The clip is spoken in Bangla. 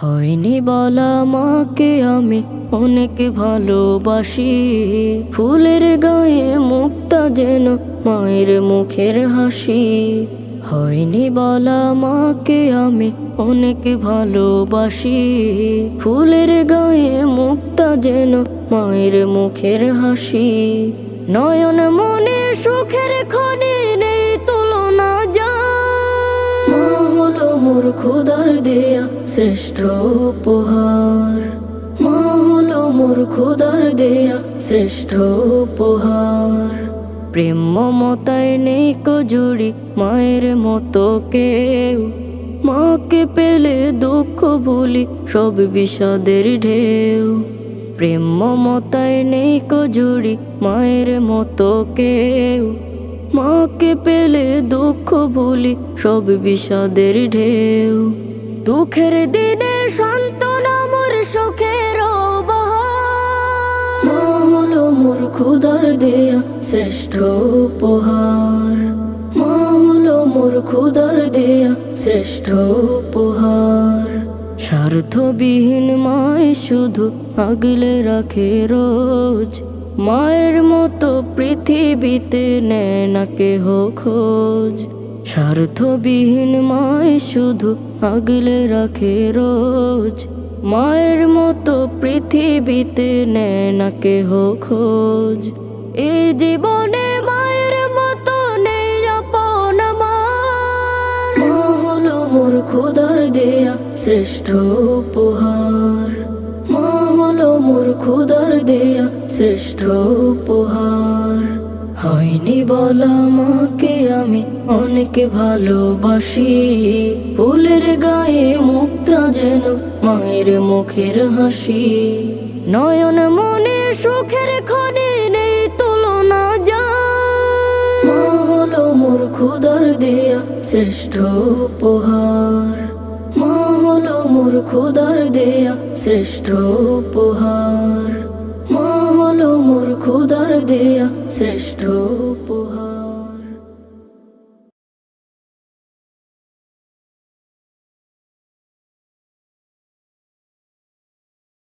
হয়নি বলা মাকে আমি অনেক ভালোবাসি। ফুলের গায়ে মুক্তা যেন মায়ের মুখের হাসি। হয়নি বলা মাকে আমি অনেক ভালোবাসি। ফুলের গায়ে মুক্তা যেন মায়ের মুখের হাসি। নয়ন মনে সুখের খনি খুদার দেয়া শ্রেষ্ঠ উপহার। মা হলো মোর খুদার দেয়া শ্রেষ্ঠ উপহার। প্রেম মমতায় নেই কজুড়ি মায়ের মতো কেউ। মাকে পেলে দুঃখ ভুলি সব বিষাদের ঢেউ। প্রেম মমতায় নেই কজুড়ি মায়ের মতো কেউ। মাকে পেলে দুঃখ ভুলি সব বিষাদের ঢেউ। দুঃখের দিনে সান্ত্বনা মোর সুখের। মা মোর খুদার দেয়া শ্রেষ্ঠ উপহার। মা হলো মোর খুদার দেয়া শ্রেষ্ঠ উপহার। স্বার্থবিহীন মায় শুধু আগলে রাখে রোজ। মায়ের মতো পৃথিবীতে নেয় না কেহ খোঁজ। স্বার্থবিহীন মায় শুধু আগলে রাখে রোজ। মায়ের মতো পৃথিবীতে নেয় না কেহ খোঁজ। এই জীবনে মায়ের মতো নেই আপন মা হলো মোর খুদার দেয়া শ্রেষ্ঠ উপহার। হলো মোর খুদার দেয়া শ্রেষ্ঠ উপহার। হয়নি বলা মাকে আমি অনেক ভালোবাসি। ফুলের গায়ে মুক্তা যেন মায়ের মুখের হাসি। নয়ন মনে সুখের খনে নেই তুলনা যায়। মা হলো মোর খুদার দেয়া শ্রেষ্ঠ উপহার। মা হলো মোর খুদার দেয়া শ্রেষ্ঠ উপহার। মা হলো মোর দেয়া শ্রেষ্ঠ উপহার।